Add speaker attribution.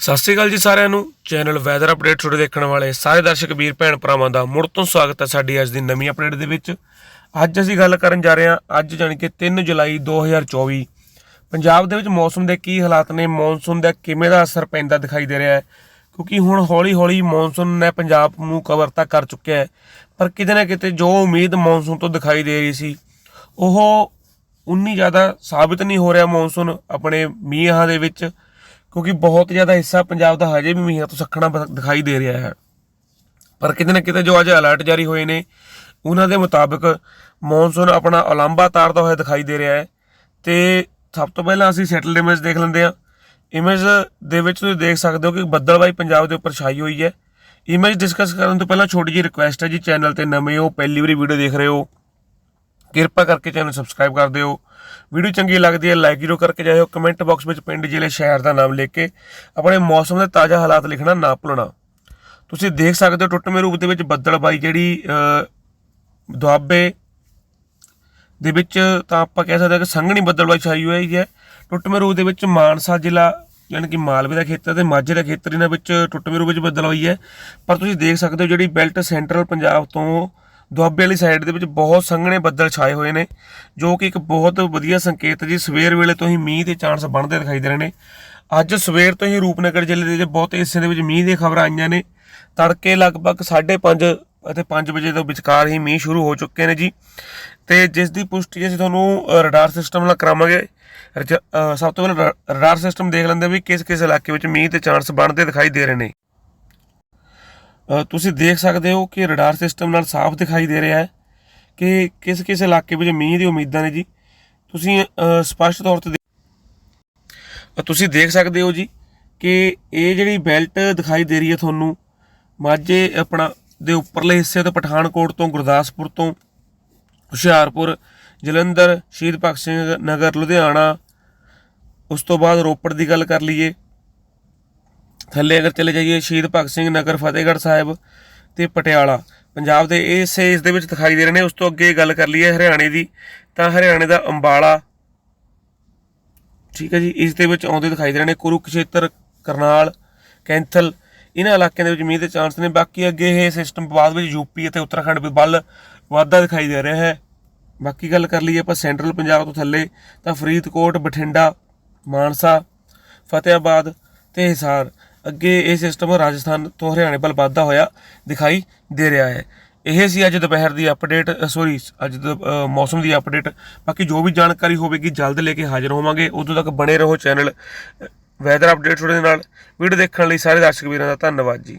Speaker 1: ਸਤਿ ਸ਼੍ਰੀ ਅਕਾਲ ਜੀ ਸਾਰਿਆਂ ਨੂੰ। ਚੈਨਲ ਵੈਦਰ ਅਪਡੇਟ ਤੁਹਾਡੇ ਦੇਖਣ ਵਾਲੇ ਸਾਰੇ ਦਰਸ਼ਕ, ਵੀਰ ਭੈਣ ਭਰਾਵਾਂ ਦਾ ਮੁੜ ਤੋਂ ਸਵਾਗਤ ਹੈ ਸਾਡੀ ਅੱਜ ਦੀ ਨਵੀਂ ਅਪਡੇਟ ਦੇ ਵਿੱਚ। ਅੱਜ ਅਸੀਂ ਗੱਲ ਕਰਨ ਜਾ ਰਹੇ ਹਾਂ, ਅੱਜ ਜਾਣੀ ਕਿ 3 ਜੁਲਾਈ 2024 ਪੰਜਾਬ ਦੇ ਵਿੱਚ ਮੌਸਮ ਦੇ ਕੀ ਹਾਲਾਤ ਨੇ, ਮੌਨਸੂਨ ਦਾ ਕਿਵੇਂ ਦਾ ਅਸਰ ਪੈਂਦਾ ਦਿਖਾਈ ਦੇ ਰਿਹਾ ਹੈ। ਕਿਉਂਕਿ ਹੁਣ ਹੌਲੀ-ਹੌਲੀ ਮੌਨਸੂਨ ਨੇ ਪੰਜਾਬ ਨੂੰ ਕਵਰ ਤਾਂ ਕਰ ਚੁੱਕਿਆ ਹੈ, ਪਰ ਕਿਤੇ ਨਾ ਕਿਤੇ ਜੋ ਉਮੀਦ ਮੌਨਸੂਨ ਤੋਂ ਦਿਖਾਈ ਦੇ ਰਹੀ ਸੀ, ਉਹ ਉਨੀ ਜ਼ਿਆਦਾ ਸਾਬਿਤ ਨਹੀਂ ਹੋ ਰਿਹਾ ਮੌਨਸੂਨ ਆਪਣੇ ਮੀਂਹਾਂ ਦੇ ਵਿੱਚ। ਕਿਉਂਕਿ ਬਹੁਤ ਜ਼ਿਆਦਾ ਹਿੱਸਾ ਪੰਜਾਬ ਦਾ ਹਜੇ ਵੀ ਮੀਂਹਾਂ ਤੋਂ ਸੱਖਣਾ ਬ- ਦਿਖਾਈ ਦੇ ਰਿਹਾ ਹੈ। ਪਰ ਕਿਤੇ ਨਾ ਕਿਤੇ ਜੋ ਅੱਜ ਅਲਰਟ ਜਾਰੀ ਹੋਏ ਨੇ, ਉਹਨਾਂ ਦੇ ਮੁਤਾਬਕ ਮੌਨਸੂਨ ਆਪਣਾ ਉਲਾਂਭਾ ਤਾਰਦਾ ਹੋਇਆ ਦਿਖਾਈ ਦੇ ਰਿਹਾ ਹੈ ਤੇ ਸਭ ਤੋਂ ਪਹਿਲਾਂ ਅਸੀਂ ਸੈਟਲਡ ਇਮੇਜ ਦੇਖ ਲੈਂਦੇ ਹਾਂ। ਇਮੇਜ ਦੇ ਵਿੱਚ ਤੁਸੀਂ ਦੇਖ ਸਕਦੇ ਹੋ ਕਿ ਬੱਦਲਬਾਈ ਪੰਜਾਬ ਦੇ ਉੱਪਰ ਛਾਈ ਹੋਈ ਹੈ। ਇਮੇਜ ਡਿਸਕਸ ਕਰਨ ਤੋਂ ਪਹਿਲਾਂ ਛੋਟੀ ਜਿਹੀ ਰਿਕੁਐਸਟ ਹੈ ਜੀ ਚੈਨਲ ਤੇ ਨਵੇਂ ਹੋ, ਪਹਿਲੀ ਵਾਰੀ ਵੀਡੀਓ ਦੇਖ ਰਹੇ ਹੋ। ਕਿਰਪਾ ਕਰਕੇ ਚੈਨਲ ਸਬਸਕ੍ਰਾਈਬ ਕਰ ਦਿਓ। ਵੀਡੀਓ ਚੰਗੀ ਲੱਗਦੀ ਹੈ ਲਾਈਕ ਜ਼ਰੂਰ ਕਰਕੇ ਜਾਇਓ। ਕਮੈਂਟ ਬਾਕਸ ਵਿੱਚ ਪਿੰਡ ਜ਼ਿਲ੍ਹੇ ਸ਼ਹਿਰ ਦਾ ਨਾਮ ਲਿਖ ਕੇ ਆਪਣੇ ਮੌਸਮ ਦੇ ਤਾਜ਼ਾ ਹਾਲਾਤ ਲਿਖਣਾ ਨਾ ਭੁੱਲਣਾ। ਤੁਸੀਂ ਦੇਖ ਸਕਦੇ ਹੋ ਟੁੱਟਵੇਂ ਰੂਪ ਦੇ ਵਿੱਚ ਬੱਦਲਬਾਈ ਜਿਹੜੀ ਦੁਆਬੇ ਦੇ ਵਿੱਚ ਤਾਂ ਆਪਾਂ ਕਹਿ ਸਕਦੇ ਹਾਂ ਕਿ ਸੰਘਣੀ ਬੱਦਲਬਾਈ ਛਾਈ ਹੋਈ ਹੈ। ਟੁੱਟਵੇਂ ਰੂਪ ਦੇ ਵਿੱਚ ਮਾਨਸਾ ਜ਼ਿਲ੍ਹਾ ਯਾਨੀ ਕਿ ਮਾਲਵੇ ਦਾ ਖੇਤਰ ਤੇ ਮਾਝੇ ਦਾ ਖੇਤਰ ਇਹਨਾਂ ਵਿੱਚ ਟੁੱਟਵੇਂ ਰੂਪ ਵਿੱਚ ਬੱਦਲ ਹੋਈ ਹੈ। ਪਰ ਤੁਸੀਂ ਦੇਖ ਸਕਦੇ ਹੋ ਜਿਹੜੀ ਬੈਲਟ ਸੈਂਟਰਲ ਪੰਜਾਬ ਤੋਂ ਦੁਆਬੇ ਵਾਲੀ ਸਾਈਡ ਦੇ ਵਿੱਚ ਬਹੁਤ ਸੰਘਣੇ ਬੱਦਲ ਛਾਏ ਹੋਏ ਨੇ, ਜੋ ਕਿ ਇੱਕ ਬਹੁਤ ਵਧੀਆ ਸੰਕੇਤ ਜੀ। ਸਵੇਰ ਵੇਲੇ ਤੋਂ ਹੀ ਮੀਂਹ ਦੇ ਚਾਂਸ ਬਣਦੇ ਦਿਖਾਈ ਦੇ ਰਹੇ ਨੇ। ਅੱਜ ਸਵੇਰ ਤੋਂ ਹੀ ਰੂਪਨਗਰ ਜ਼ਿਲ੍ਹੇ ਦੇ ਵਿੱਚ ਬਹੁਤ ਹਿੱਸੇ ਦੇ ਵਿੱਚ ਮੀਂਹ ਦੀਆਂ ਖਬਰਾਂ ਆਈਆਂ ਨੇ। ਤੜਕੇ ਲਗਭਗ 5:30 ਅਤੇ 5 ਵਜੇ ਤੋਂ ਵਿਚਕਾਰ ਹੀ ਮੀਂਹ ਸ਼ੁਰੂ ਹੋ ਚੁੱਕੇ ਨੇ ਜੀ। ਤੇ ਜਿਸ ਦੀ ਪੁਸ਼ਟੀ ਅਸੀਂ ਤੁਹਾਨੂੰ ਰਡਾਰ ਸਿਸਟਮ ਨਾਲ ਕਰਾਵਾਂਗੇ। ਰਜ- ਸਭ ਤੋਂ ਪਹਿਲਾਂ ਰ- ਰਡਾਰ ਸਿਸਟਮ ਦੇਖ ਲੈਂਦੇ ਵੀ ਕਿਸ ਕਿਸ ਇਲਾਕੇ ਵਿੱਚ ਮੀਂਹ ਦੇ ਚਾਂਸ ਬਣਦੇ ਦਿਖਾਈ ਦੇ ਰਹੇ ਨੇ। ਤੁਸੀਂ ਦੇਖ ਸਕਦੇ ਹੋ ਕਿ ਰਡਾਰ ਸਿਸਟਮ ਨਾਲ ਸਾਫ਼ ਦਿਖਾਈ ਦੇ ਰਿਹਾ ਹੈ ਕਿ ਕਿਸ ਕਿਸ ਇਲਾਕੇ ਵਿੱਚ ਮੀਂਹ ਦੀ ਉਮੀਦਾਂ ਨੇ ਜੀ। ਤੁਸੀਂ ਅ, ਸਪਸ਼ਟ ਤੌਰ ਤੇ ਤੁਸੀਂ ਦੇਖ ਸਕਦੇ ਹੋ ਜੀ ਕਿ ਇਹ ਜਿਹੜੀ ਬੈਲਟ ਦਿਖਾਈ ਦੇ ਰਹੀ ਹੈ ਤੁਹਾਨੂੰ ਮਾਝੇ ਆਪਣਾ ਦੇ ਉੱਪਰਲੇ ਹਿੱਸੇ ਤੋਂ ਪਠਾਨਕੋਟ ਤੋਂ ਗੁਰਦਾਸਪੁਰ ਤੋਂ ਹੁਸ਼ਿਆਰਪੁਰ ਜਲੰਧਰ ਸ਼ਹੀਦ ਭਗਤ ਸਿੰਘ ਨਗਰ ਲੁਧਿਆਣਾ ਉਸ ਤੋਂ ਬਾਅਦ ਰੋਪੜ ਦੀ ਗੱਲ ਕਰ ਲਈਏ। ਥੱਲੇ ਅਗਰ ਚਲੇ ਜਾਈਏ ਸ਼ਹੀਦ ਭਗਤ ਸਿੰਘ ਨਗਰ ਫਤਿਹਗੜ੍ਹ ਸਾਹਿਬ ਤੇ ਪਟਿਆਲਾ, ਪੰਜਾਬ ਦੇ ਇਸ ਇਸ ਦੇ ਵਿੱਚ ਦਿਖਾਈ ਦੇ ਰਹੇ ਨੇ, ਉਸ ਤੋਂ ਅੱਗੇ ਗੱਲ ਕਰ ਲਈਏ ਹਰਿਆਣੇ ਦੀ, ਤਾਂ ਹਰਿਆਣੇ ਦਾ ਅੰਬਾਲਾ, ਠੀਕ ਹੈ ਜੀ, ਇਸ ਦੇ ਵਿੱਚ ਆਉਂਦੇ ਦਿਖਾਈ ਦੇ ਰਹੇ ਨੇ, ਕੁਰੂਕਸ਼ੇਤਰ, ਕਰਨਾਲ, ਕੈਂਥਲ, ਇਹਨਾਂ ਇਲਾਕਿਆਂ ਦੇ ਵਿੱਚ ਮੀਂਹ ਦੇ ਚਾਂਸ ਨੇ, ਬਾਕੀ ਅੱਗੇ ਇਹ ਸਿਸਟਮ ਬਾਅਦ ਵਿੱਚ ਯੂਪੀ ਅਤੇ ਉੱਤਰਾਖੰਡ ਵਿੱਚ ਵੱਲ ਵਾਧਾ ਦਿਖਾਈ ਦੇ ਰਿਹਾ ਹੈ। ਬਾਕੀ ਗੱਲ ਕਰ ਲਈਏ ਆਪਾਂ ਸੈਂਟਰਲ ਪੰਜਾਬ ਤੋਂ ਥੱਲੇ, ਤਾਂ ਫਰੀਦਕੋਟ, ਬਠਿੰਡਾ, ਮਾਨਸਾ ਫਤਿਆਬਾਦ ਤੇ ਹਿਸਾਰ। ਅੱਗੇ ਇਹ ਸਿਸਟਮ ਰਾਜਸਥਾਨ ਤੋਂ ਹਰਿਆਣੇ ਵੱਲ ਵੱਧਦਾ ਹੋਇਆ ਦਿਖਾਈ ਦੇ ਰਿਹਾ ਹੈ। ਇਹ ਸੀ ਅੱਜ ਦੁਪਹਿਰ ਦੀ ਅਪਡੇਟ ਸੌਰੀ ਅੱਜ ਦਾ ਮੌਸਮ ਦੀ ਅਪਡੇਟ ਬਾਕੀ ਜੋ ਵੀ ਜਾਣਕਾਰੀ ਹੋਵੇਗੀ, ਜਲਦ ਲੈ ਕੇ ਹਾਜ਼ਰ ਹੋਵਾਂਗੇ। ਉਦੋਂ ਤੱਕ ਬਣੇ ਰਹੋ ਚੈਨਲ ਵੈਦਰ ਅਪਡੇਟ ਤੁਹਾਡੇ ਨਾਲ। ਵੀਡੀਓ ਦੇਖਣ ਲਈ ਸਾਰੇ ਦਰਸ਼ਕ ਵੀਰਾਂ ਦਾ ਧੰਨਵਾਦ ਜੀ।